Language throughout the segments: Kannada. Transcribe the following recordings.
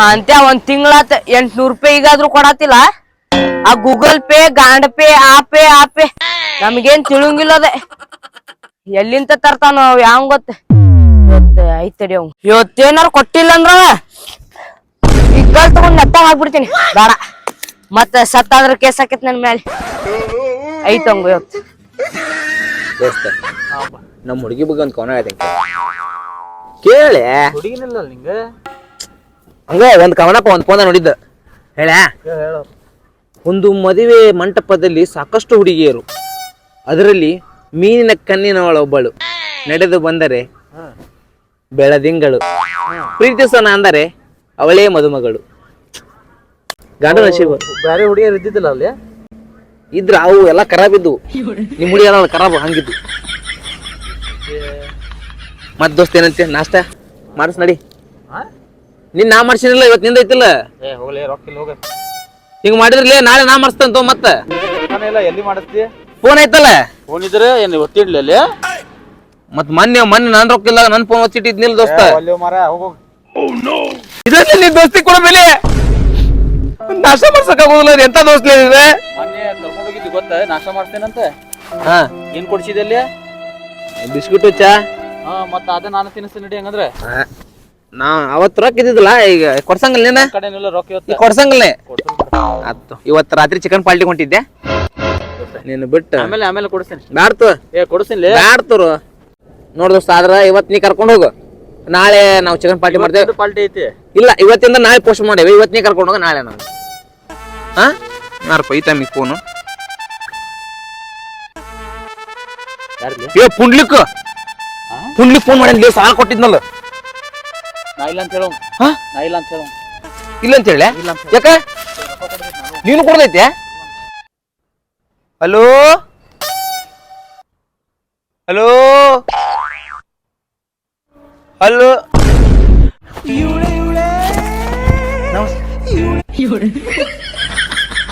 ಅಂತ್ಯ ಒಂದ್ ತಿಂಗಳಾತ ಎಂಟ್ನೂರ್ ರೂಪಾಯಿ ಈಗಾದ್ರೂ ಕೊಡತಿಲ್ಲ. ಆ ಗೂಗಲ್ ಪೇ ಗಾಂಡ್ ಪೇ ಆ ಪೇ ಆ ಪೇ. ನಮ್ಗೇನ್ ತಿಳಂಗಿಲ್ಲ ಅದೇ. ಎಲ್ಲಿಂದ ತರ್ತಾನ ಅವ್ ಯಾವ ಗೊತ್ತ. ಐತಡಿ ಅವ್. ಇವತ್ತೇನಾರ ಕೊಟ್ಟಿಲ್ಲ ಅಂದ್ರ ಇಕ್ಕಲ್ ತಗೊಂಡ್ ನೆತ್ತ ಹಾಕ್ಬಿಡ್ತೀನಿ ಬೇಡ. ಮತ್ತೆ ಸತ್ತಾದ್ರ ಕೇಸ್ ಆಕೇತ್ ನನ್ ಮ್ಯಾಲೆ. ಐತಂಗ ಇವತ್ತು. ದೋಸ್ತ ನಮ್ಮ ಹುಡುಗಿ ಬಗ್ಗೆ ಒಂದು ಕೋನ ಹೇಳ್ತೀನಿ ಕೇಳೆ. ಹುಡುಗಿನಿಲ್ಲ ನಿಂಗೆ? ಹಂಗ ಒಂದ್ ಕವನಪ್ಪ ಒಂದ್ ಫೋನ್ ನೋಡಿದ್ದ. ಹೇಳ? ಒಂದು ಮದುವೆ ಮಂಟಪದಲ್ಲಿ ಸಾಕಷ್ಟು ಹುಡುಗಿಯರು. ಅದರಲ್ಲಿ ಮೀನಿನ ಕಣ್ಣಿನವಳೊಬ್ಬಳು. ನಡೆದು ಬಂದರೆ ಬೆಳದಿಂಗಳು. ಪ್ರೀತಿಸೋಣ ಅಂದರೆ ಅವಳೇ ಮದುಮಗಳು. ಗಾಡ ಶಿವ ಬೇರೆ ಹುಡುಗಿಯರು ಇದ್ದಿದ್ದಿಲ್ಲ ಅಲ್ಲಿ? ಇದ್ರ ಅವು ಎಲ್ಲ ಖರಾಬ್ ಇದ್ವು ನಿಮ್ ಹುಡುಗಿ ಎಲ್ಲ ಖರಾಬ್ ಹಂಗಿದ್ವು ಮತ್ ದೋಸ್ತ ಏನಂತೆ ನಾಷ್ಟ? ಮಾಡಿಸ್ ನಡಿ? ನಿನ್ ನಾ ಮಾಡ್ಸಿನಿಲ್ಲ ಇವತ್ತು ನಿಂದ ಐತಿಲ್ಲ? ಏ ಹೋಗ್ಲಿ ರೊಕ್ಕಿಲ್ಲ ಹೋಗ. ಹಿಂಗ್ ಮಾಡಿದ್ರಲ್ಲ ನಾಳೆ ನಾ ಮಾಡಿಸ್ತಂತ ಮತ್ತೆ. ಇಲ್ಲ ಎಲ್ಲಿ ಮಾಡಿಸ್ತಿ? ಫೋನ್ ಐತಲ್ಲ? ಫೋನ್ ಇದ್ರೆ ಏನು ಒತ್ತಿಡ್ಲಿ ಅಲ್ಲಿ? ಮತ್ ಮೊನ್ನೆ ಮೊನ್ನೆ ನನ್ ರೊಕ್ಕ ಇಲ್ಲ ನನ್ ಫೋನ್ ಒತ್ತಿಟ್ಟಿದ್ನಿಲ್ ದೋಸ್ತ. ಅಲ್ಲಿ ಮರ ಹೋಗು ಇದ್ರಲ್ಲಿ ನಿನ್ ದೋಸ್ತಿ ಕೊಡ ಮೇಲೆ ನಾಶ ಮಾಡ್ಸಕ್ ಆಗೋದಿಲ್ಲ ಇದು ಎಂತ ದೋಸ್ತಿ ಇದೆ? ಮೊನ್ನೆ ಕರ್ಕೊಂಡು ಹೋಗಿದ್ದಿ ಗೊತ್ತ? ನಾಷ್ಟ ಮಾಡ್ತೇನಂತ ಹಾ. ಏನ್ ಕೊಡ್ಸಿದೆ ಅಲ್ಲಿ? ಬಿಸ್ಕಿಟ್ ಚಾ? ಹಾ ಮತ್ತ ಅದೇ ನಾನು ತಿನ್ನಿಸ್ತೀನಿ ನಡಿ ಹಂಗಂದ್ರೆ. ನಾ ಅವತ್ ರೊಕ್ಕ ಇದ್ದಿದ್ದಿಲ್ಲ ಈಗ ಕೊಡ್ಸಂಗಿಲ್ಲ ನೀನ? ಕಡೆನಿಲ್ಲ ರೊಕ್ಕ ಈಗ ಇವತ್ತು ಕೊಡ್ಸಂಗಿಲ್ಲ ಆತು ಇವತ್ತು ರಾತ್ರಿ ಚಿಕನ್ ಪಾಲ್ಟಿ ಹೊಂಟಿದ್ದೆ. ನೀನು ಬಿಟ್ಟು. ಆಮೇಲೆ ಆಮೇಲೆ ಕೊಡಿಸ್ತೀನಿ. ಬ್ಯಾಡ್ತು. ಏ ಕೊಡಿಸ್ತೀನಿ ಬ್ಯಾಡ್ತರು. ನೋಡ್ ದೋಸ್ತ ಆದ್ರ ಇವತ್ ನೀ ಕರ್ಕೊಂಡು ಹೋಗು. ನಾಳೆ ನಾವು ಚಿಕನ್ ಪಾರ್ಟಿ ಮಾಡ್ತೇವೆ. ಪಾಲ್ಟಿ ಐತಿ. ಇಲ್ಲ ಇವತ್ತಿಂದ ನಾಳೆ ಪೋಸ್ಟ್ ಮಾಡೇವಿ. ಇವತ್ತು ನೀ ಕರ್ಕೊಂಡು ಹೋಗ ನಾಳೆ ನಾನು. ಹಾ? ಯಾರಪ್ಪ ಈ ಟೈಮಿಗೆ ಫೋನು ಏ ಪುಂಡ್ಲಿಕ್. ಪುಂಡ್ಲಿಕ್ ಫೋನ್ ಮಾಡಿ ಸಾಲ ಕೊಟ್ಟಿದ್ನಲ್ಲ. ನಾ ಇಲ್ಲ ಅಂತ ಹೇಳು. ಹಾ? ನಾ ಇಲ್ಲ ಅಂತ ಹೇಳು. ಇಲ್ಲ ಅಂತ ಹೇಳಿ ಇಲ್ಲ ಅಂತ ಯಾಕ? ನೀನು ಕೊಡ್ದೈತೆ? Hello? Hello? Hello?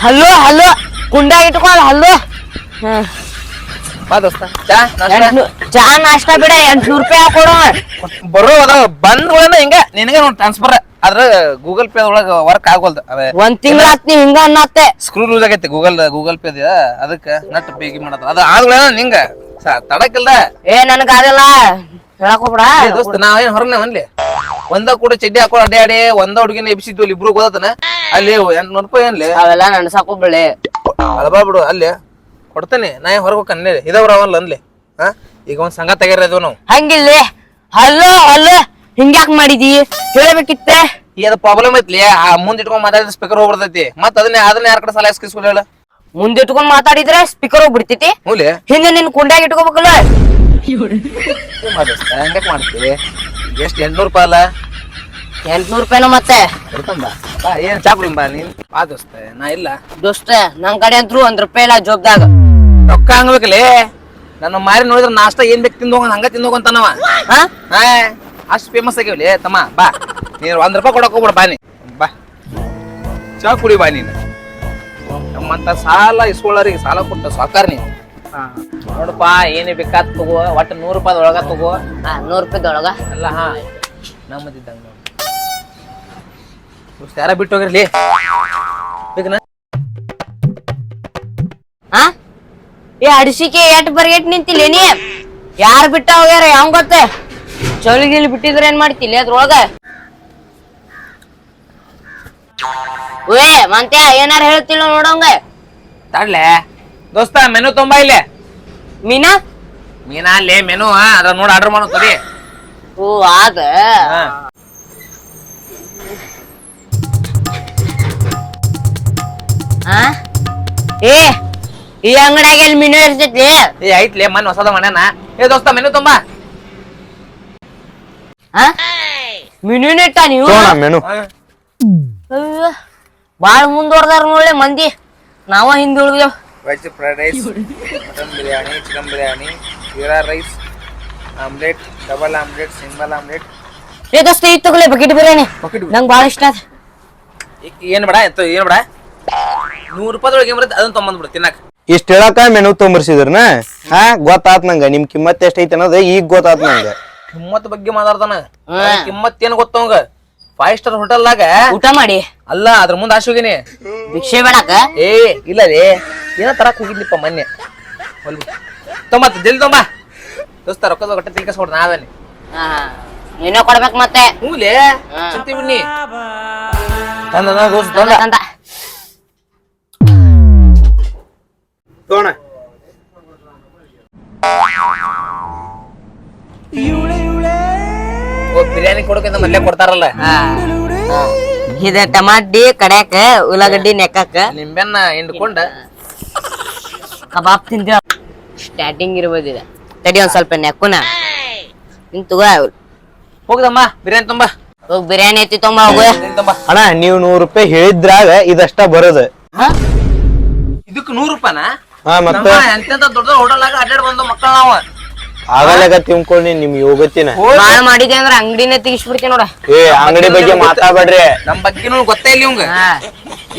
Hello hello? ಕುಂಡ ಇಟ್ಕೊಳ ಹಲೋ? ಬಾ ದೋಸ್ತ. ಚಾ ನಾಷ್ಟ? ಚಾ ನಾಷ್ಟ ಬಿಡ ಎಂಟ್ನೂರ್ ರೂಪಾಯಿ ಹಾಕೊಡೋ ಬರೋ ಅದ ಬಂದ್ ಹಿಂಗ? ನಿನಗೆ ನೋಡ್ ಟ್ರಾನ್ಸ್ಫರ್ ಆದ್ರ ಗೂಗಲ್ ಪೇ ಒಳಗ ವರ್ಕ್ ಆಗೋಲ್ದು. ಅದೇ ಒಂದ್ ತಿಂಗಳ ಆತ್ ನೀ ಹಿಂಗ ಅನ್ನತ್ತೆ. ಸ್ಕ್ರೂ ಲೂಸ್ ಆಗೈತಿ ಗೂಗಲ್ ಗೂಗಲ್ ಪೇ ಅದಕ್ಕ ನಟ್ ಬೇಗಿ ಮಾಡದ. ಅದ ಆದ್ಗಳೇನ ನಿಂಗ? ಸ- ತಡಕಿಲ್ದ? ಏ ನನ್ಗ ಆಗಲ್ಲ ಹೇಳಕ್ ಹೋಗ್ಬಿಡ. ಏ ದೋಸ್ತ ನಾವೇನ್ ಹೊರನೆ ಅನ್ಲಿ? ಒಂದ ಕೂಡ ಚಡ್ಡಿ ಹಾಕೊಂಡು ಅಡ್ಡಾಡಿ ಒಂದ ಹುಡುಗಿನ ಎಬ್ಸಿದ್ವಿ ಅಲ್ಲಿ ಇಬ್ರು ಓದತನ ಅಲ್ಲಿ ಎಂಟ್ನೂರು ರೂಪಾಯಿ ಏನ್ಲಿ? ಅವೆಲ್ಲ ನನ್ಸಾಕ್ ಹೋಗ್ಬೇಳೆ ಅಲ್ಬಾ ಬಿಡು ಅಲ್ಲಿ. ಕೊಡ್ತೇನೆ ನಾ ಏನ್ ಹೊರಗೆ ಹೋಗ್ಕನ್ನೇ ಇದಾವ್ರ ಅವಲ್ಲ ಅನ್ಲಿ ಹಾ ಈಗ ಒಂದ್ ಸಂಘ ತೆಗ್ಯಾರ ಇದ್ವು ನಾವು. ಹಂಗಿಲ್ಲ? ಹಲೋ ಹಲೋ ಹಿಂಗ್ಯಾಕ್ ಮಾಡಿದಿ? ಹೇಳ್ಬೇಕಿತ್ತೆ? ಏನ್ ಪ್ರಾಬ್ಲಮ್ ಐತ್ಲಿ ಆ ಮುಂದ್ ಇಟ್ಕೊಂಡ್ ಮಾತಾಡಿದ್ರೆ ಸ್ಪೀಕರ್ ಹೋಗ್ಬಿಡ್ತೈತಿ ಮತ್ತ ಅದನ್ನ ಅದನ್ನ ಯಾರ ಕಡೆ ಸಲಹೆ ಎಸ್ಕಿಸ್ಕೊಳ ಹೇಳ. ಮುಂದೆ ಇಟ್ಕೊಂಡ್ ಮಾತಾಡಿದ್ರೆ ಸ್ಪೀಕರ್ ಹೋಗ್ಬಿಡ್ತೈತಿ ಮೂಲೆ ಹಿಂದೆ ನಿನ್ ಕುಂಡ್ಯಾಗ ಇಟ್ಕೋಬೇಕಲ್ಲ? ಮಾಡ್ತೀವಿ ಎಷ್ಟ್ ಎಂಟ್ನೂರ್ ರೂಪಾಯಿ ಅಲ್ಲ? ಎಂಟ್ನೂರ್ ರೂಪಾಯಿನ ಮತ್ತೆ? ಕೊಡ್ತಂಬ ಬಾ. ಏನ್ ಬಾ ನೀನ್? ಬಾ ದೋಸ್ತ ನಾ ಇಲ್ಲ. ದೋಸ್ತ ನಮ್ ಕಡೆ ಅಂತೂ ಒಂದ್ ರೂಪಾಯಿ ಇಲ್ಲ ಜೋಬ್ದಾಗ. ರೊಕ್ಕ ಹಂಗ್ಬೇಕಲ್ಲಿ ನನ್ನ ಮಾರಿ ನೋಡಿದ್ರೆ ನಾಷ್ಟ ಏನ್ ಬೇಕು ತಿಂದು ಹೋಗೋಣ ಹಂಗ ತಿಂದು ಹೋಗಂತಾನವ ಅಷ್ಟು ಹಾ? ಅಷ್ಟ್ ಫೇಮಸ್ ಆಗ್ಯಾವಲಿ ತಮ್ಮ. ಬಾ. ನೀನ್ ಒಂದ್ ರೂಪಾಯಿ ಕೊಡಕ್ ಹೋಗ್ಬಿಡ ಬಾ ನೀ. ಬಾ. ಚಾ ಕುಡಿ ಬಾ ನೀನು. ನಮ್ಮಂತ ಸಾಲ ಇಸ್ಕೊಳ್ಳೋರಿಗೆ ಸಾಲ ಕೊಟ್ಟ ಸಾಕಾರ ನೀನು. ನೋಡಪ್ಪ ಏನೇ ಬೇಕಾದ್ ತಗೋ ಒಟ್ಟು ನೂರು ರೂಪಾಯಿ ಒಳಗ ತಗೋ. ನೂರು ನೂರ್ ರೂಪಾಯಿದೊಳಗ ಅಲ್ಲ ಹಾ. ನಮ್ಮದಿದ್ದಂಗ ನೋಡಿ. ಯಾರ ಬಿಟ್ಟು ಹೋಗಿರ್ಲಿ ಬೇಕನ? ಹಾ ಏ ಅಡಿಸಿಕೆ ಎಟ್ ಬರ್ಗೆಟ್ ನಿಂತಿಲ್ಲ ನೀ. ಯಾರ್ ಬಿಟ್ಟ ಹೋಗ್ಯಾರ ಯಾವ ಗೊತ್ತ? ಚೌಲಿ ಗಿಲಿ ಬಿಟ್ಟಿದ್ರ ಏನ್ ಮಾಡ್ತಿಲ್ಲ ಅದ್ರೊಳಗ? ಓಯ್ ಮಂತೆ ಏನಾರ ಹೇಳ್ತಿಲ್ಲ ನೋಡಂಗ ತಡ್ಲೆ. ದೋಸ್ತ ಮೆನು ತುಂಬಾ ಇಲ್ಲೇ. ಮೀನಾ? ಮೀನಾ ಅಲ್ಲಿ ಮೆನು ಅದ ನೋಡಿ ಆರ್ಡರ್ ಮಾಡೋ ತಡಿ. ಓ. ಆ? ಏ ಈ ಅಂಗಡಿಯಾಗ ಎಲ್ಲಿ ಮೀನು ಇರ್ತೈತಿ ಏ ಐತ್ಲೆ ಮನ್ ಹೊಸದ ಮನೆನ. ಏ ದೋಸ್ತ ಮೆನು ತುಂಬಾ. ಆ? ಮೀನುನ ಇಟ್ಟ ನೀವು? ಮೆನು. ಅಯ್ಯೋ, ಬಾಳ್ ಮುಂದುವರ್ದಾರ ನೋಡ್ಲೆ ಮಂದಿ. ನಾವ ಹಿಂದುಳಿದೇವ್ veg fried rice mutton biryani chicken biryani jeera rice omelette double omelette single omelette ಏ ದೋಸ್ತ ಈ ತಗೊಳ್ಳಿ ಬಕೆಟ್ ಬಿರಿಯಾನಿ Bucket ನಂಗ್ ಬಾಳ ಇಷ್ಟ ಅದ ಏನ್ ಬೇಡ ಎತ್ತು ಏನ್ ಬೇಡ. ನೂರು ರೂಪಾಯಿದೊಳಗೆ ಏನ್ ಬರುತ್ತೆ ಅದನ್ನ ತೊಗೊಂಬಂದ್ಬಿಡು ತಿನ್ನಕ್. ಇಷ್ಟ ಹೇಳಕ ಮೆನು ತೊಂಬರ್ಸಿದ್ರನ? ಹಾ ಗೊತ್ತಾತ್ ನಂಗ. ನಿಮ್ ಕಿಮ್ಮತ್ ಎಷ್ಟೈತಿ ಅನ್ನೋದು ಈಗ ಗೊತ್ತಾತ್ ನಂಗ. ಕಿಮ್ಮತ್ ಬಗ್ಗೆ ಮಾತಾಡ್ತಾನ. ಕಿಮ್ಮತ್ ಏನ್ ಗೊತ್ತವಂಗ ಫೈವ್ ಸ್ಟಾರ್ ಹೋಟೆಲ್ದಾಗ ಊಟ ಮಾಡಿ. ಅಲ್ಲ ಅದ್ರ ಮುಂದೆ ಆಶ್ ಹೋಗಿನಿ. ಭಿಕ್ಷೆ ಬೇಡಕ ಏ ಇಲ್ಲ ರೀ. ಏನೋ ತರಕ್ ಹೋಗಿದ್ಲಿಪ್ಪ ಮೊನ್ನೆ? ತೊಂಬತ್ತು ಜಲ್ದಿ ತೊಂಬ. ದೋಸ್ತ ರೊಕ್ಕದ ಗಟ್ಟ ತಿಳ್ಕಸ್ಕೊಡ್ ನಾವೇನೆ ಏನೋ ಕೊಡ್ಬೇಕು ಮತ್ತೆ. ಹೂಲೇ? ಚಿಂತಿ ಬಿಡ್ನಿ. ತಂದ ದೋಸ್ತ ತಂದ. ಬಿರಿಯಾನಿ ಮಲ್ಲೆ ಕೊಡ್ತಾರಲ್ಲ. ಇದ ಟಮಾಟಿ ಕಡ್ಯಾಕ ಉಳ್ಳಾಗಡ್ಡಿ ನೆಕ್ಕಾಕ. ನಿಂಬೆನ್ನ ಹಿಂಡ್ಕೊಂಡ. ಕಬಾಬ್ ತಿಂತೀವ? ಸ್ಟಾರ್ಟಿಂಗ್ ಇರ್ಬೋದಿದ ಇದು ತಡಿ ಒಂದ್ ಸ್ವಲ್ಪ ನೆಕ್ಕುನ. ನಿನ್ ತಗೋ. ಹೋಗ್ದಮ್ಮ ಬಿರಿಯಾನಿ ತುಂಬಾ. ಹೋಗ್ ಬಿರಿಯಾನಿ ಐತಿ ತುಂಬಾ ಹೋಗು. ಅಣ್ಣ ನೀವು ನೂರು ರೂಪಾಯಿ ಹೇಳಿದ್ರಾಗ ಇದಷ್ಟ ಬರೋದು. ಇದಕ್ಕೆ ನೂರು ರೂಪಾಯಿನ? ಹಾ ಮತ್ತೆ? ನಮ್ಮ ಎಂತೆಂತ ದೊಡ್ಡ ಹೋಟೆಲ್ ಆಗ ಅಡ್ಡಾಡ್ ಬಂದು ಮಕ್ಕಳ ನಾವು. ಆಗಲಾಗ ತಿಳ್ಕೊಂಡಿ ನಿಮ್ ಯೋಗತಿನ ಬಾಳ ಮಾಡಿದೆ ಅಂದ್ರ ಅಂಗಡಿನೇ ತೆಗಿಸ್ಬಿಡ್ತೀನಿ ನೋಡ. ಏ ಅಂಗಡಿ ಬಗ್ಗೆ ಮಾತಾಡ್ಬೇಡ್ರಿ. ನಮ್ ಬಗ್ಗೆ ಗೊತ್ತೇ ಇಲ್ಲ ಇವಂಗ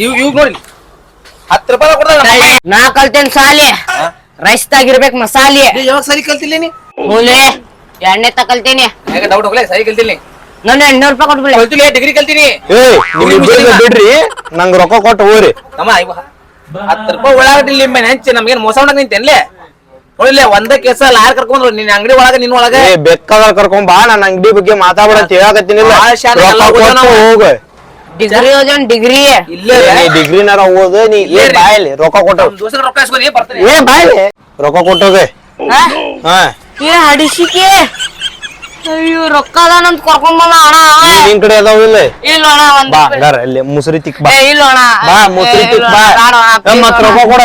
ಇವ್ ಇವ್ ನೋಡಿ. ಹತ್ತು ರೂಪಾಯಿ ಕೊಡ್ತಾರ ನಾ ಕಲ್ತೇನ್ ಸಾಲಿ. ರೈಸ್ ತಾಗಿರ್ಬೇಕು ಮಸಾಲೆ ಯಾವಾಗ ಸರಿ ಕಲ್ತಿಲ್ಲ ನೀ? ಮೂಲೆ ಎಣ್ಣೆ ತಕಲ್ತೀನಿ ಯಾಕೆ ಡೌಟ್ ಹೋಗ್ಲೇ ಸರಿ ಕಲ್ತಿಲ್ಲ ನಾನು ಎಂಟ್ನೂರು ರೂಪಾಯಿ ಕೊಟ್ಬಿಡ್ರಿ ಕಲ್ತಿಲ್ಲ ಡಿಗ್ರಿ ಕಲ್ತೀನಿ. ಬಿಡ್ರಿ ನಂಗ್ ರೊಕ್ಕ ಕೊಟ್ಟು ಹೋಗ್ರಿ. ತಮ್ಮ ಹತ್ತು ರೂಪಾಯಿ ಉಳ್ಳಾಗಡ್ಡಿ ಲಿಂಬೆ ಹೆಂಚಿ ನಮ್ಗೇನ್ ಮೋಸ ಮಾಡಕ್ ನಿಂತೇನ್ಲೆ? ನೋಡಿಲ್ಲ ಒಂದ ಕೇಸ ಲಾರ್ ಕರ್ಕೊಂಡ್ರು ನಿನ್ ಅಂಗಡಿ ಒಳಗ ನಿನ್ನ ಒಳಗ? ಏ ಕರ್ಕೊಂಡ್ ಬಾ ನನ್ನ ಅಂಗಡಿ ಬಗ್ಗೆ ಮಾತಾಡ ಅಂತ ಹೇಳಕತ್ತೀನಿಲ್ಲ ಭಾಳ ಶಾನೆ ಎಲ್ಲ ರೊಕ್ಕ ಹೋಗೋಣ ಕೊಟ್ಟು ನಾವು. ಹೋಗ. ಡಿಗ್ರಿ ಓದೋನ್ ಡಿಗ್ರಿ. ಇಲ್ಲೇ ನೀ ಡಿಗ್ರಿನಾರ ಓದ ನೀ ಏ. ಬಾಯಲ್ಲಿ ರೊಕ್ಕ ಕೊಟ್ಟು. ನಮ್ ದೋಸ್ತರ ರೊಕ್ಕ ಇಸ್ಕೊಂಡು ಬರ್ತೀನಿ ಏ ಬಾಯಲ್ಲಿ ರೊಕ್ಕ ಕೊಟ್ಟೋಗ. ಹಾ? ಏ ಹಡಿಸಿಕೆ ಅಯ್ಯೋ ರೊಕ್ಕ ಅದಾನಂತ ಕರ್ಕೊಂಡ್ ಬಂದ ಅಣ್ಣ. ನಿನ್ ಕಡೆ ಅದಾವ ಇಲ್ಲ? ಇಲ್ಲ ಅಣ್ಣ ಒಂದ್ ಬಾ. ಹಂಗಾರ ಮುಸ್ರಿ ತಿಕ್ ಬಾ. ಏ ಇಲ್ಲ ಅಣ್ಣ. ಬಾ ಮುಸ್ರಿ ಏ, ತಿಕ್ ಬಾ. ಅಣ್ಣ, ಬೇಡ ಅಣ್ಣ, ಏ, ಮತ್ತ್ please ರೊಕ್ಕ ಕೊಡ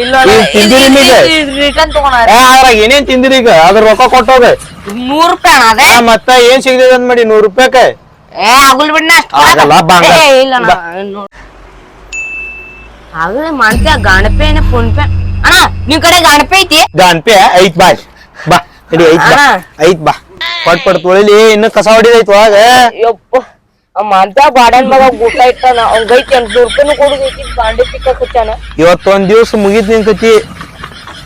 ಇಲ್ಲ ತಿಂದಿರಿ ನಿಮಗೆ? ಇದು- ಇದು ರಿಟರ್ನ್ ತಗೋಣ. ಏ ಅದ್ರಾಗ ಏನೇನ್ ತಿಂದಿರಿ ಈಗ? ಅದ್ರ ರೊಕ್ಕ ಕೊಟ್ಟೋಗ. ನೂರ್ ರೂಪಾಯಿ ಅಣ್ಣ ಅದೇ. ಆ, ಮತ್ತ ಏನ್ ಸಿಗ್ತದೆ ಅಂದ್ ಮಾಡಿ ನೂರ್ ರೂಪಾಯಕ? ಏ ಆಗುಲ್ ಬಿಡ್ನ ಆಗಲ್ಲ, ಬಾ ಹಂಗ. ಇಲ್ಲ ಅಣ್ಣ ಆಗಲೇ ಮಾಡ್ತೀಯ ಗಾಣಪೆ ಏನ ಫೋನ್ ಪೇ. ಅಣ್ಣ ನಿಮ್ ಕಡೆ ಗಾಣಪೆ ಐತಿ? ಗಣಪೇ ಐತ್ ಬಾ ಬಾ ಐತ್ ಬಾ. ಐತ್ ಬಾ. ಪಟ್ ಪಟ್ ತೊಳಿಲಿ ಇನ್ನು ಕಸ ಹೊಡಿದೈತ್ ಒಳಗ ಯಪ್ಪ ಅಂತ ಬಾಡನ್ ಮಗ ಊಟ ಇಟ್ಟಾನ ಅವ್ನ್ ಐತಿ ಎಂಟ್ನೂರ್ ರೂಪಾಯಿನೂ ಕೊಡುದೈತಿ ಬಾಂಡೆ ತಿಕ್ಕ ಕುಚ್ಚಾನ ಇವತ್ತೊಂದ್ ದಿವ್ಸ ಮುಗಿದ್ ನಿಂತೈತಿ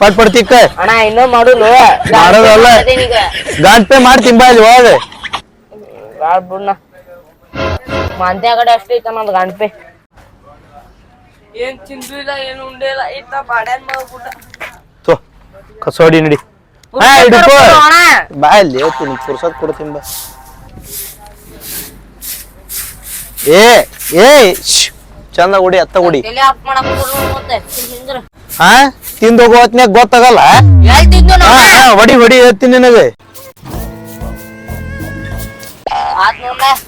ಪಟ್ ಪಟ್ ತಿಕ್ಕ. ಅಣ್ಣ ಇನ್ನೂ ಮಾಡುನು. ಮಾಡೋದಲ್ಲ. ಗಾನ್ಪೆ ಮಾಡ್ತೀನಿ ಬಾ ಇಲ್ಲಿ ಒಳಗ. ಬಿಡ್ನ ಮಂತ್ಯ ಕಡೆ ಅಷ್ಟೇ ಐತ ನಂದು ಗಾಣಪೆ ಏನ್ ತಿಂದಿಲ್ಲ ಏನು ಉಂಡಿಲ್ಲ ಇತ್ತ ಬಾಡ್ಯಾನ್ ಮಗ ಊಟ ತೋ ಕಸ ನಡಿ. ಹಾ ಹಿಡ್ಕೋ ಬಾ ಇಲ್ಲಿ ಹೇಳ್ತೀನಿ ಪುರ್ಸತ್ ಕೊಡ್ತೀನಿ ಬಾ. ಏ ಏ ಚಂದ ಉಡಿ ಅತ್ತ ಹಿಂದ್ರ ಹಾ ತಿಂದ್ ಗೊತ್ತಾಗಲ್ಲ ಹೊಡಿ ಹೊಡಿ ಹೇಳ್ತೀನಿ ನಿನಗೆ.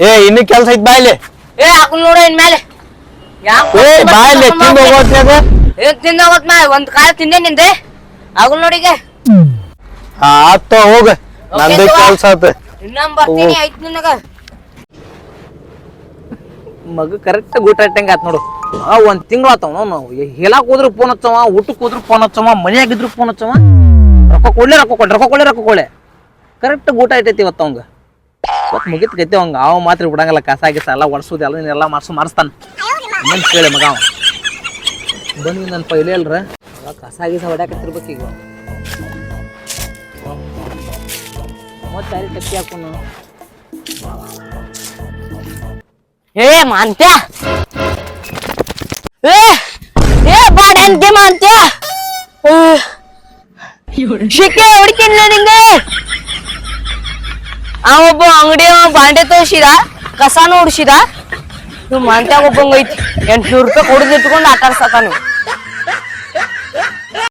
ಏ ಇನ್ನು ಕೆಲ್ಸ ಐತ್ ಬಾ ಇಲ್ಲಿ. ಏ ಹಾಕೊಂಡ್ ನೋಡ ಇನ್ ಮೇಲೆ ಏ ತಿಂದ್ ಒಂದ್ ಕಾಲ ತಿಂದೆ ನಿಂದೆ. ಆಗಲ್ ನೋಡಿಗೆ ಆತ ಹೋಗ. ನಂದು. ಕೆಲ್ಸ ಆತ. ಬರ್ತೀನಿ ಐತ್ ನಿನಗ. ಮಗ ಕರೆಕ್ಟ್ ಊಟ ಇಟ್ಟಂಗ ಆತ್ ನೋಡು. ಆ ಒಂದ್ ತಿಂಗಳು ಆತವ ನಾವು ಹೇಳಕ್ ಹೋದ್ರು ಫೋನ್ ಹಚ್ಚವ ಊಟಕ್ಕೆ ಹೋದ್ರು ಫೋನ್ ಹಚ್ಚವ ಮನೆಯಾಗಿದ್ರು ಫೋನ್ ಹಚ್ಚವ ರೊಕ್ಕ ಕೊಡ್ಲೆ ರೊಕ್ಕ ಕೊಡ್ ರೊಕ್ಕ ಕೊಡ್ಲೆ ರೊಕ್ಕ ಕೊಡ್ಲೆ. ಕರೆಕ್ಟ್ ಊಟ ಇಟ್ಟೈತಿ ಇವತ್ತು ಅವಂಗ. ಇವತ್ತು ಮುಗಿತ್ ಗತಿ ಅವಂಗ. ಅವ ಮಾತ್ರ ಬಿಡಂಗಲ್ಲ ಕಸ ಗಿಸ ಎಲ್ಲ ಒಡ್ಸೋದು ಎಲ್ಲ ಎಲ್ಲ ಮಾರ್ಸು ಮಾರಿಸ್ತಾನ ಕೇಳಿ ಮಗ ಅವ. ಬಂದು ನನ್ನ ಪೈಲೆ ಅಲ್ರ ಕಸ ಗಿಸ ಹೊಡ್ಯಾಕತ್ತಿರ್ಬೇಕು ಈಗ. ಮತ್ತೆ ಯಾರಿಗೆ ಕತ್ತಿ ಹಾಕೊಂಡು ಏ, ಮಾಂತ್ಯ! ಏ ಏ ಬಾಡಂತೆ ಮಾಂತ್ಯ ಶಿಕ್ಕೆ ಹೊಡಿತೀನಿ ನಿಂಗೆ ಆ ಒಬ್ಬ ಅಂಗಡಿ ಬಾಂಡೆ ತೋರ್ಸಿದ, ಕಸಾನು ಹೊಡ್ಸಿದ ನೀವು ಮಾಂತ್ಯಾಗ ಒಬ್ಬಂಗ ಐತಿ ಎಂಟ್ನೂರ್ ರೂಪಾಯಿ ಕೊಡದಿಟ್ಕೊಂಡು ಆಟ ಆಡ್ಸತಾನು